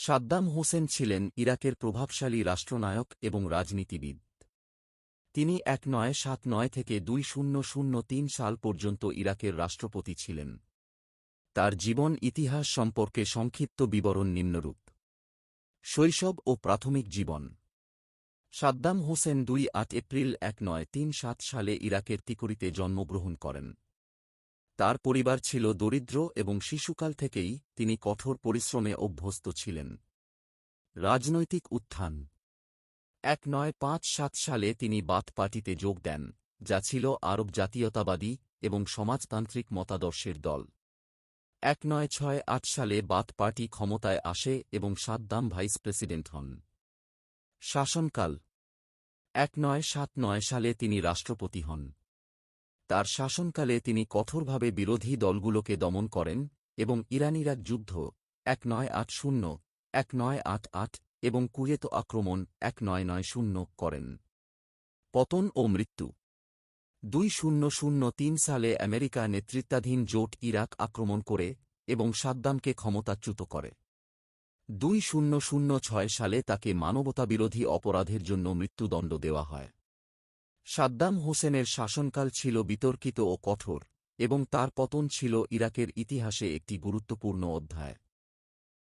সাদ্দাম হোসেন ছিলেন ইরাকের প্রভাবশালী রাষ্ট্রনায়ক এবং রাজনীতিবিদ। তিনি এক নয় সাত নয় থেকে দুই শূন্য শূন্য তিন সাল পর্যন্ত ইরাকের রাষ্ট্রপতি ছিলেন। তার জীবন ইতিহাস সম্পর্কে সংক্ষিপ্ত বিবরণ নিম্নরূপ। শৈশব ও প্রাথমিক জীবন। সাদ্দাম হোসেন দুই আট এপ্রিল এক নয় তিন সাত সালে ইরাকের তিকরিতে জন্মগ্রহণ করেন। তার পরিবার ছিল দরিদ্র এবং শিশুকাল থেকেই তিনি কঠোর পরিশ্রমে অভ্যস্ত ছিলেন। রাজনৈতিক উত্থান। এক নয় পাঁচ সাত সালে তিনি বাথ পার্টিতে যোগ দেন, যা ছিল আরব জাতীয়তাবাদী এবং সমাজতান্ত্রিক মতাদর্শের দল। এক নয় ছয় আট সালে বাথ পার্টি ক্ষমতায় আসে এবং সাদ্দাম ভাইস প্রেসিডেন্ট হন। শাসনকাল। এক নয় সাত নয় সালে তিনি রাষ্ট্রপতি হন। তার শাসনকালে তিনি কঠোরভাবে বিরোধী দলগুলোকে দমন করেন এবং ইরান ইরাক যুদ্ধ, এক নয় আট শূন্য, এক নয় আট আট এবং কুয়েত আক্রমণ, এক নয় নয় শূন্য করেন। পতন ও মৃত্যু। দুই শূন্য শূন্য তিন সালে আমেরিকা নেতৃত্বাধীন জোট ইরাক আক্রমণ করে এবং সাদ্দামকে ক্ষমতাচ্যুত করে। দুই শূন্য শূন্য ছয় সালে তাকে মানবতাবিরোধী অপরাধের জন্য মৃত্যুদণ্ড দেওয়া হয়। সাদ্দাম হোসেনের শাসনকাল ছিল বিতর্কিত ও কঠোর, এবং তার পতন ছিল ইরাকের ইতিহাসে একটি গুরুত্বপূর্ণ অধ্যায়।